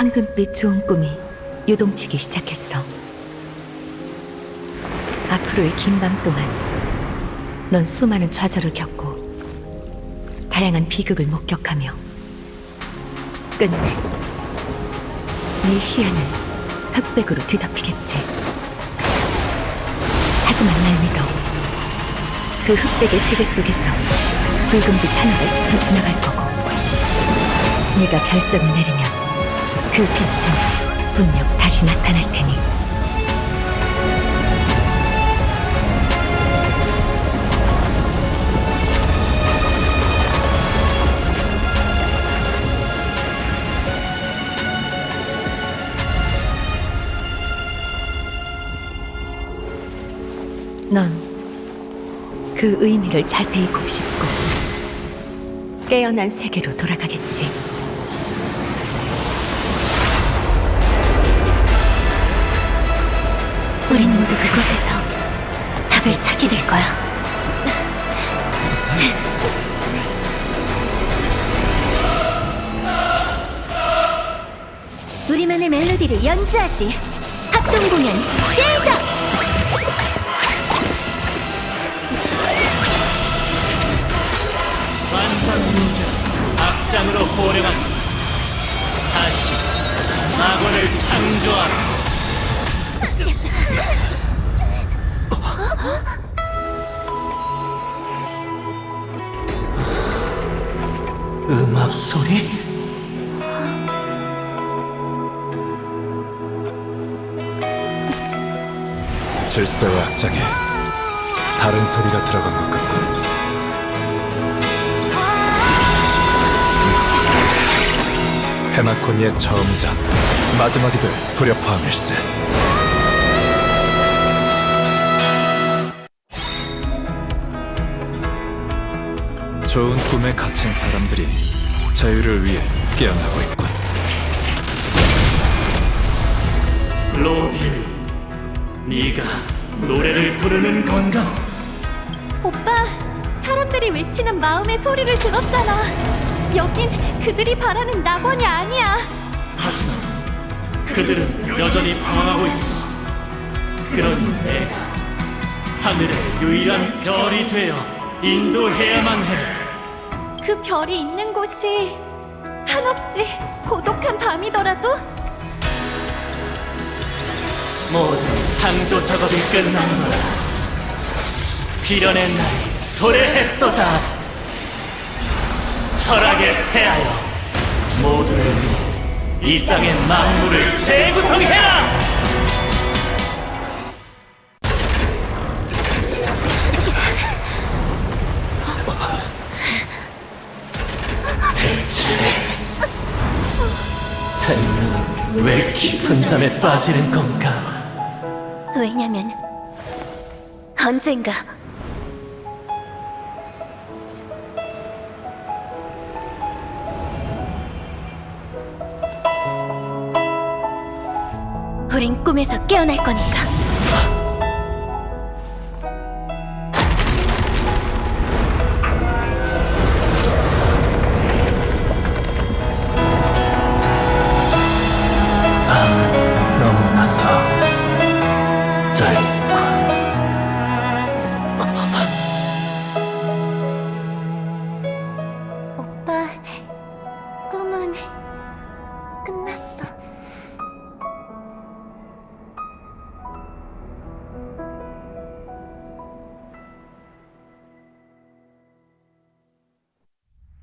황금빛 좋은 꿈이 요동치기 시작했어. 앞으로의 긴 밤 동안 넌 수많은 좌절을 겪고 다양한 비극을 목격하며 끝내 네 시야는 흑백으로 뒤덮이겠지. 하지만 날 믿어. 그 흑백의 세계 속에서 붉은빛 하나가 스쳐 지나갈 거고 네가 결정을 내리면 그 빛은 분명 다시 나타날 테니 넌 그 의미를 자세히 곱씹고 깨어난 세계로 돌아가겠지. 모두 그곳에서 답을 찾게 될 거야. 우리만의 멜로디를 연주하지. 합동 공연 시작! 만천무경 악장으로 호령한다 다시 악원을 창조하 음악 소리? 질서와 악장에 다른 소리가 들어간 것 같군. 헤나코니의 처음이자 마지막이 될 불협화음일세. 좋은 꿈에 갇힌 사람들이 자유를 위해 깨어나고 있군. 로빌 네가 노래를 부르는 건가? 오빠, 사람들이 외치는 마음의 소리를 들었잖아. 여긴 그들이 바라는 낙원이 아니야. 하지만 그들은 여전히 방황하고 있어 그러니 내가 하늘의 유일한 별이 되어 인도해야만 해 그 별이 있는 곳이 한없이 고독한 밤이더라도? 모든 창조 작업이 끝난 거라. 비련의 날이 도래했도다. 철학에 태하여 모두를 위해 이 땅의 만물을 재구성해라 왜 깊은 잠에 빠지는 건가? 왜냐면 언젠가 우린 꿈에서 깨어날 거니까.